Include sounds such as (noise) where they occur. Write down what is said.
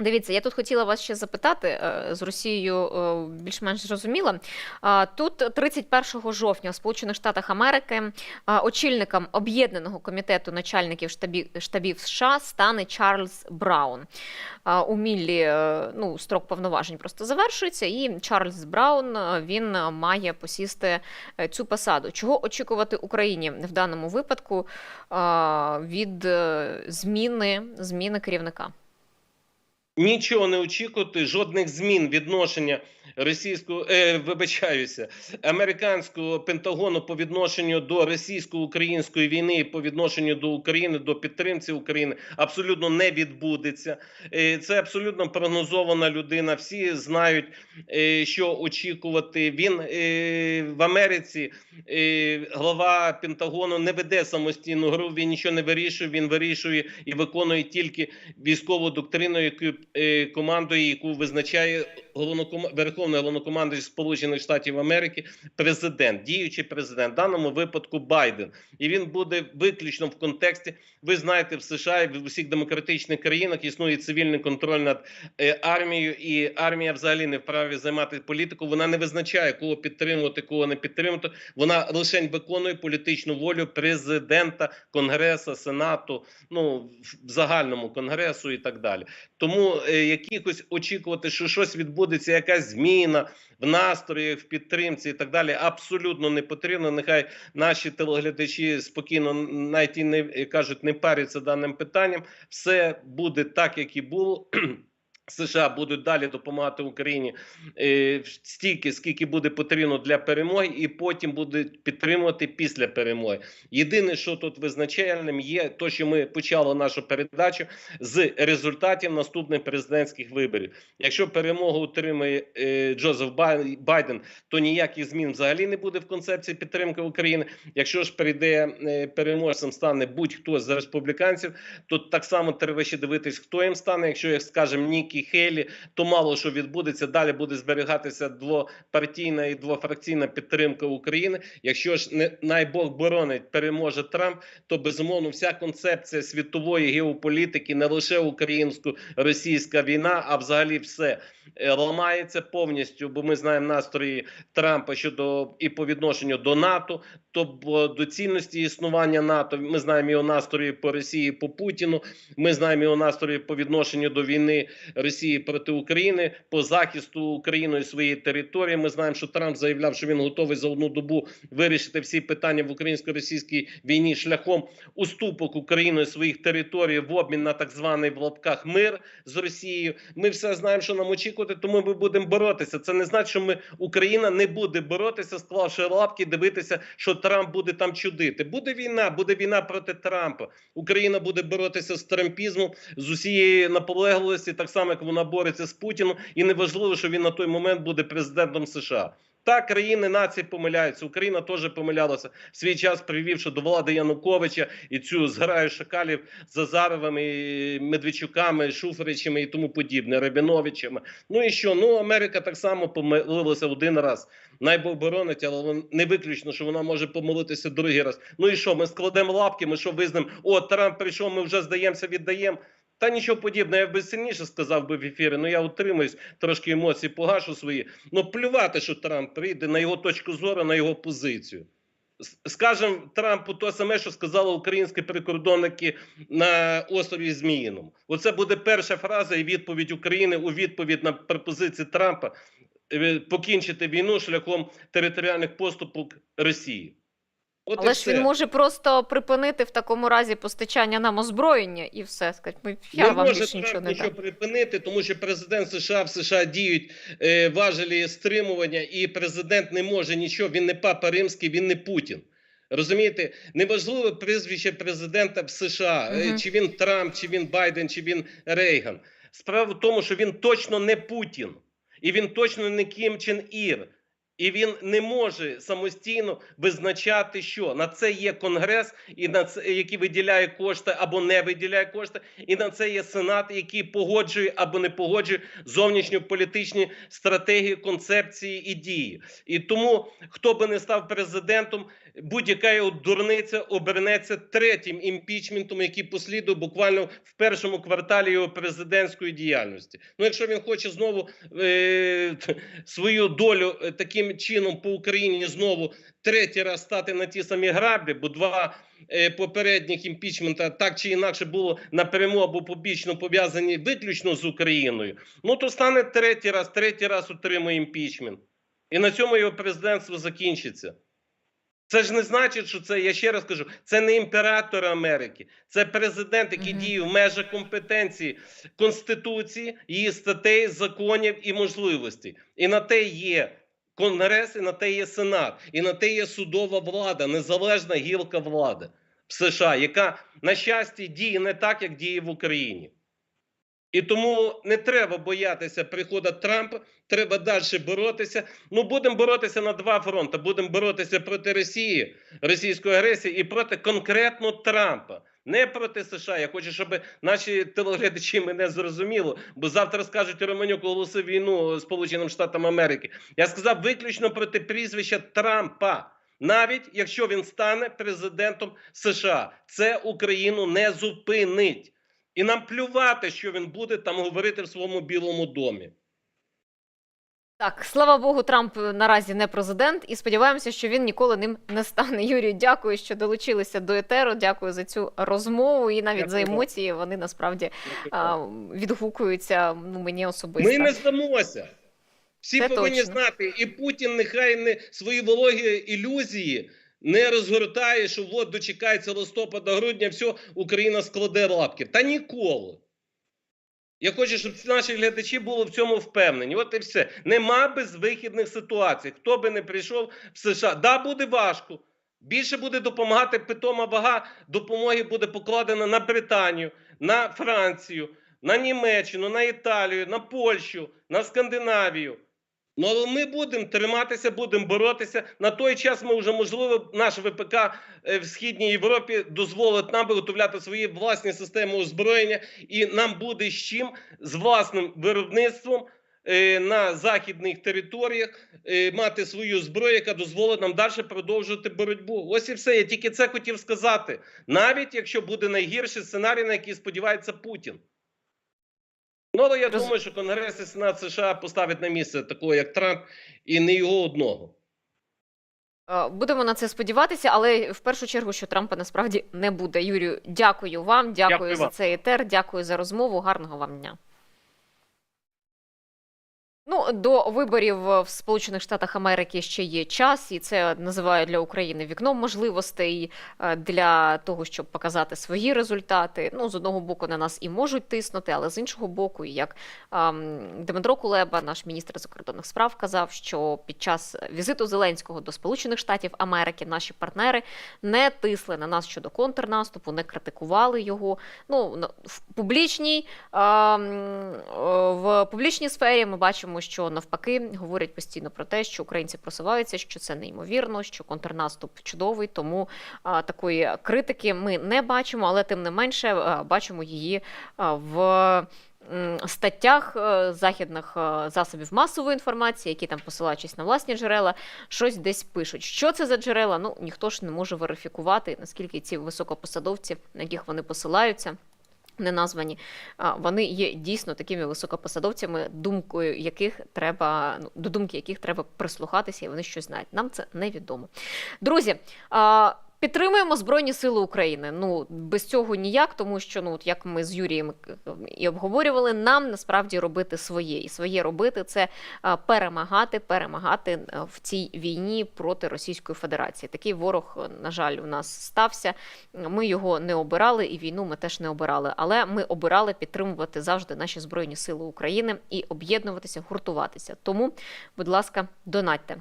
Дивіться, я тут хотіла вас ще запитати е, з Росією е, більш-менш зрозуміла. Тут 31 жовтня в Сполучених Штатах Америки очільником об'єднаного комітету начальників штабів, США стане Чарльз Браун. У Міллі е, ну, строк повноважень просто завершується, і Чарльз Браун е, він е, має посісти е, цю посаду. Чого очікувати Україні в даному випадку від е, зміни, зміни керівника? Нічого не очікувати, жодних змін відношення російського е, вибачаюся американського пентагону по відношенню до російсько-української війни, і по відношенню до України, до підтримці України абсолютно не відбудеться. Е, це абсолютно прогнозована людина. Всі знають, е, що очікувати. Він е, в Америці глава Пентагону не веде самостійну гру. Він нічого не вирішує. Він вирішує і виконує тільки військову доктрину, яку е, командує, яку визначає головноком... Верховний головнокомандуючий Сполучених Штатів Америки, президент, діючий президент, в даному випадку Байден, і він буде виключно в контексті. Ви знаєте, в США і в усіх демократичних країнах існує цивільний контроль над е, армією, і армія взагалі не вправі займати політику. Вона не визначає, кого підтримувати, кого не підтримувати. Вона лише виконує політичну волю президента, конгресу, сенату, ну в загальному конгресу і так далі. Тому е, якихось очікувати, що щось відбудеться, якась зміна в настроях, в підтримці і так далі, абсолютно не потрібно. Нехай наші телеглядачі спокійно навіть і не кажуть, не паряться даним питанням. Все буде так, як і було. США будуть далі допомагати Україні е, стільки, скільки буде потрібно для перемоги, і потім будуть підтримувати після перемоги. Єдине, що тут визначальним, є то, що ми почали нашу передачу з результатів наступних президентських виборів. Якщо перемогу отримає е, Джозеф Байден, то ніяких змін взагалі не буде в концепції підтримки України. Якщо ж прийде е, переможцем, стане будь-хто з республіканців, то так само треба ще дивитись, хто їм стане. Якщо як скажемо Нікі Хейлі, то мало що відбудеться. Далі буде зберігатися двопартійна і двофракційна підтримка України. Якщо ж не най Бог боронить, переможе Трамп, то безумовно вся концепція світової геополітики, не лише українсько-російська війна, а взагалі все е, ламається повністю. Бо ми знаємо настрої Трампа щодо і по відношенню до НАТО, то до цінності існування НАТО. Ми знаємо його настрої по Росії, по Путіну. Ми знаємо його настрої по відношенню до війни Росії проти України, по захисту Україною своєї території. Ми знаємо, що Трамп заявляв, що він готовий за одну добу вирішити всі питання в українсько-російській війні шляхом уступок Україною своїх територій в обмін на так званий в лапках мир з Росією. Ми все знаємо, що нам очікувати, тому ми будемо боротися. Це не значить, що ми Україна не буде боротися, склавши лапки, дивитися, що Трамп буде там чудити. Буде війна, буде війна проти Трампа. Україна буде боротися з трампізмом з усієї наполегливості, так само як вона бореться з Путіном, і неважливо, що він на той момент буде президентом США. Так, країни нації помиляються. Україна теж помилялася свій час, привівши до влади Януковича і цю зграю шакалів з Азаровими, і Медведчуками, Шуфричами і тому подібне, Рабіновичами. Ну і що? Ну Америка так само помилилася один раз. Найбог боронить, але не виключно, що вона може помилитися другий раз. Ну і що? Ми складемо лапки, ми що визнаємо? О, Трамп прийшов, ми вже здаємося, віддаємо. Та нічого подібного, я б сильніше сказав би в ефірі, ну я утримуюсь, трошки емоцій погашу свої. Ну плювати, що Трамп прийде на його точку зору, на його позицію. Скажем Трампу то саме, що сказали українські прикордонники на острові Зміїному. Оце буде перша фраза і відповідь України у відповідь на пропозиції Трампа е, покінчити війну шляхом територіальних поступок Росії. От Але ж все. він може просто припинити в такому разі постачання нам озброєння і все. Сказати, ми я не вам може більше нічого не нічого дам. припинити, тому що президент США в США діють е, важелі стримування, і президент не може нічого. Він не папа римський, він не Путін. Розумієте, неважливо прізвище президента в США, Мгм. чи він Трамп, чи він Байден, чи він Рейган. Справа в тому, що він точно не Путін, і він точно не Кім Чен Ір. І він не може самостійно визначати, що на це є конгрес, і на це який виділяє кошти або не виділяє кошти, і на це є сенат, який погоджує або не погоджує зовнішньополітичні стратегії, концепції і дії. І тому хто би не став президентом, будь-яка його дурниця обернеться третім імпічментом, який послідує буквально в першому кварталі його президентської діяльності. Ну, якщо він хоче знову е, (laughs) свою долю е, таким чином по Україні знову третій раз стати на ті самі граблі, бо два е, попередніх імпічмента так чи інакше було напряму або побічно пов'язані виключно з Україною. Ну то стане третій раз, третій раз отримає імпічмент. І на цьому його президентство закінчиться. Це ж не значить, що це, я ще раз кажу, це не імператор Америки, це президент, який Мгм. діє в межах компетенції Конституції, її статей, законів і можливостей. І на те є Конгрес, і на те є Сенат, і на те є судова влада, незалежна гілка влади в США, яка, на щастя, діє не так, як діє в Україні. І тому не треба боятися приходу Трампа, треба далі боротися. Ну, будемо боротися на два фронти. Будемо боротися проти Росії, російської агресії і проти конкретно Трампа. Не проти США. Я хочу, щоб наші телеглядачі мене зрозуміли, бо завтра скажуть, Романюк оголосив війну Сполученим Штатам Америки. Я сказав виключно проти прізвища Трампа. Навіть якщо він стане президентом США, це Україну не зупинить. І нам плювати, що він буде там говорити в своєму білому домі. Так, слава Богу, Трамп наразі не президент, і сподіваємося, що він ніколи ним не стане. Юрію, дякую, що долучилися до етеру. Дякую за цю розмову. І навіть за Дякую вам. емоції вони насправді а, відгукуються ну, мені особисто. Ми не здамося. Всі Це повинні точно. знати, і Путін нехай не свої вологі ілюзії не розгортає, що от дочекається листопада, грудня, все, Україна складе лапки. Та ніколи. Я хочу, щоб наші глядачі були в цьому впевнені. От і все. Нема безвихідних ситуацій. Хто би не прийшов в США, да, буде важко. Більше буде допомагати питома вага допомоги буде покладена на Британію, на Францію, на Німеччину, на Італію, на Польщу, на Скандинавію. Ну, але ми будемо триматися, будемо боротися. На той час ми вже, можливо, наш ВПК е, в Східній Європі дозволить нам виготовляти свої власні системи озброєння, і нам буде з чим з власним виробництвом е, на західних територіях е, мати свою зброю, яка дозволить нам далі продовжувати боротьбу. Ось і все. Я тільки це хотів сказати. Навіть якщо буде найгірший сценарій, на який сподівається Путін. Ну, але я Роз- думаю, що Конгрес і Сенат США поставить на місце такого, як Трамп, і не його одного. Е, Будемо на це сподіватися, але в першу чергу, що Трампа насправді не буде. Юрію, дякую вам, дякую, Дякую за вам. цей етер, дякую за розмову. Гарного вам дня. Ну, до виборів в Сполучених Штатах Америки ще є час, і це називаю для України вікном можливостей е, для того, щоб показати свої результати. Ну, з одного боку, на нас і можуть тиснути, але з іншого боку, як ем, Дмитро Кулеба, наш міністр закордонних справ, казав, що під час візиту Зеленського до Сполучених Штатів Америки наші партнери не тисли на нас щодо контрнаступу, не критикували його. Ну в публічній ем, е, в публічній сфері ми бачимо, що навпаки говорять постійно про те, що українці просуваються, що це неймовірно, що контрнаступ чудовий. Тому а, такої критики ми не бачимо, але тим не менше а, бачимо її а, в. Статтях е, західних е, засобів масової інформації, які там посилаючись на власні джерела, щось десь пишуть. Що це за джерела? Ну ніхто ж не може верифікувати, наскільки ці високопосадовці, на яких вони посилаються, не названі, вони є дійсно такими високопосадовцями, думкою яких треба ну, до думки яких треба прислухатися, і вони щось знають. Нам це невідомо. Друзі. Підтримуємо Збройні Сили України. Ну без цього ніяк, тому що ну от як ми з Юрієм е, і обговорювали, нам насправді робити своє, і своє робити це перемагати, перемагати е, в цій війні проти Російської Федерації. Такий ворог, е, на жаль, у нас стався. Ми його не обирали, і війну ми теж не обирали. Але ми обирали підтримувати завжди наші збройні сили України і об'єднуватися, гуртуватися. Тому, будь ласка, донатьте.